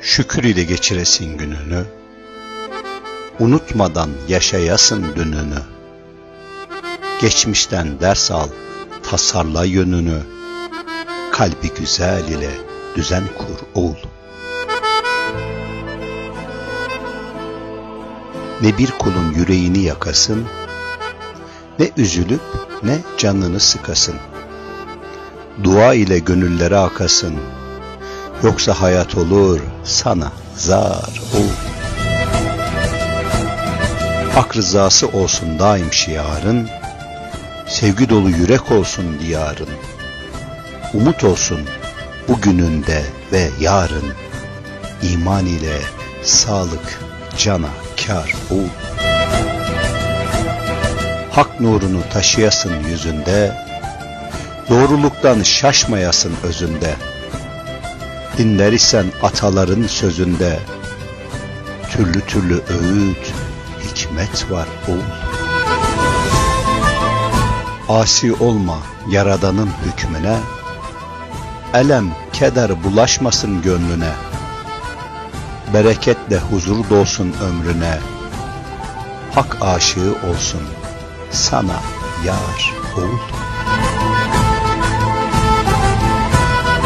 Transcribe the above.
şükür ile geçiresin gününü, unutmadan yaşayasın dününü, geçmişten ders al, tasarla yönünü, kalbi güzel ile düzen kur oğul. Ne bir kulun yüreğini yakasın, ne üzülüp ne canını sıkasın. Dua ile gönüllere akasın, yoksa hayat olur sana zar olur. Hak rızası olsun daim şiarın, sevgi dolu yürek olsun diyarın. Umut olsun bugününde ve yarın, iman ile sağlık cana kar ol. Hak nurunu taşıyasın yüzünde, doğruluktan şaşmayasın özünde. Dinler isen ataların sözünde, türlü türlü öğüt, hikmet var oğul. Asi olma yaradanın hükmüne, elem, keder bulaşmasın gönlüne, bereketle huzur dolsun ömrüne, hak aşığı olsun sana yar oğul.